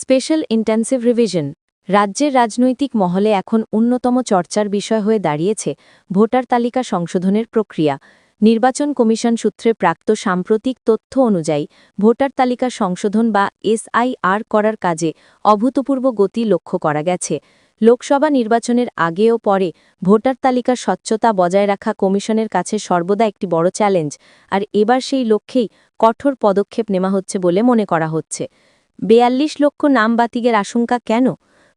Special intensive revision. রাজ্যের রাজনৈতিক মহলে এখন অন্যতম চর্চার বিষয় হয়ে দাঁড়িয়েছে ভোটার তালিকা সংশোধনের প্রক্রিয়া। নির্বাচন কমিশন সূত্রে প্রাপ্ত সাম্প্রতিক তথ্য অনুযায়ী, ভোটার তালিকা সংশোধন বা এসআইআর করার কাজে অভূতপূর্ব গতি লক্ষ্য করা গেছে। লোকসভা নির্বাচনের আগে ও পরে ভোটার তালিকার স্বচ্ছতা বজায় রাখা কমিশনের কাছে সর্বদা একটি বড় চ্যালেঞ্জ, আর এবার সেই লক্ষ্যেই কঠোর পদক্ষেপ নেওয়া হচ্ছে বলে মনে করা হচ্ছে। বেয়াল্লিশ লক্ষ নাম বাতিকের আশঙ্কা কেন?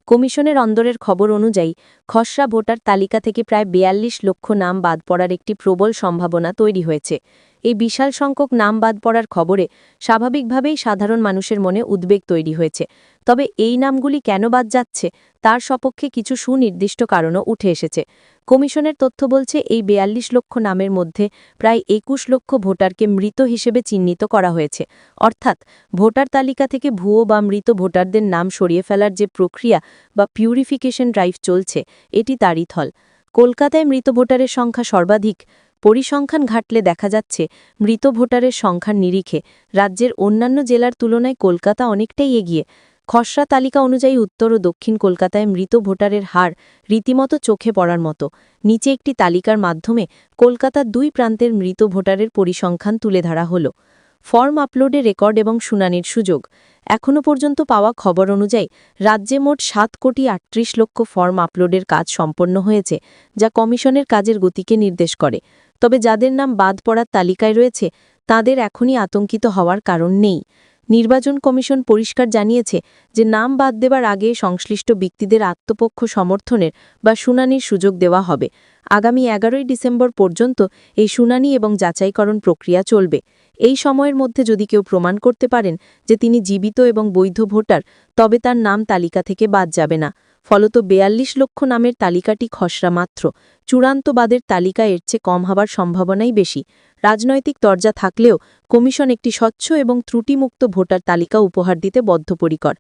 কমিশনের অন্দরের খবর অনুযায়ী খসড়া ভোটার তালিকা থেকে প্রায় বেয়াল্লিশ লক্ষ নাম বাদ পড়ার একটি প্রবল সম্ভাবনা তৈরি হয়েছে। এই বিশাল সংখ্যক নাম বাদ পড়ার খবরে স্বাভাবিকভাবেই সাধারণ মানুষের মনে উদ্বেগ তৈরি হয়েছে। তবে এই নামগুলি কেন বাদ যাচ্ছে, তার সপক্ষে কিছু সুনির্দিষ্ট কারণও উঠে এসেছে। কমিশনের তথ্য বলছে, এই বেয়াল্লিশ লক্ষ নামের মধ্যে প্রায় একুশ লক্ষ ভোটারকে মৃত হিসেবে চিহ্নিত করা হয়েছে। অর্থাৎ, ভোটার তালিকা থেকে ভুয়ো বা মৃত ভোটারদের নাম সরিয়ে ফেলার যে প্রক্রিয়া বা পিউরিফিকেশন ড্রাইভ চলছে এটি তারই থল। কলকাতায় মৃত ভোটারের সংখ্যা সর্বাধিক। পরিসংখ্যান ঘাটলে দেখা যাচ্ছে, মৃত ভোটারের সংখ্যার নিরিখে রাজ্যের অন্যান্য জেলার তুলনায় কলকাতা অনেকটাই এগিয়ে। খসড়া তালিকা অনুযায়ী উত্তর ও দক্ষিণ কলকাতায় মৃত ভোটারের হার রীতিমতো চোখে পড়ার মতো। নিচে একটি তালিকার মাধ্যমে কলকাতার দুই প্রান্তের মৃত ভোটারের পরিসংখ্যান তুলে ধরা হল। ফর্ম আপলোডে রেকর্ড এবং শুনানির সুযোগ। এখনও পর্যন্ত পাওয়া খবর অনুযায়ী, রাজ্যে মোট সাত কোটি আটত্রিশ লক্ষ ফর্ম আপলোডের কাজ সম্পন্ন হয়েছে, যা কমিশনের কাজের গতিকে নির্দেশ করে। তবে যাদের নাম বাদ পড়ার তালিকায় রয়েছে, তাদের এখনই আতঙ্কিত হওয়ার কারণ নেই। নির্বাচন কমিশন পরিষ্কার জানিয়েছে যে নাম বাদ দেবার আগে সংশ্লিষ্ট ব্যক্তিদের আত্মপক্ষ সমর্থনের বা শুনানির সুযোগ দেওয়া হবে। আগামী এগারোই ডিসেম্বর পর্যন্ত এই শুনানি এবং যাচাইকরণ প্রক্রিয়া চলবে। এই সময়ের মধ্যে যদি কেউ প্রমাণ করতে পারেন যে তিনি জীবিত এবং বৈধ ভোটার, তবে তার নাম তালিকা থেকে বাদ যাবে না। ফলত বেয়াল্লিশ লক্ষ নামের তালিকাটি খসড়া মাত্র। চূড়ান্তবাদের তালিকা এর চেয়ে কম হবার সম্ভাবনাই বেশি। রাজনৈতিক তরজা থাকলেও কমিশন একটি স্বচ্ছ এবং ত্রুটিমুক্ত ভোটার তালিকা উপহার দিতে বদ্ধপরিকর।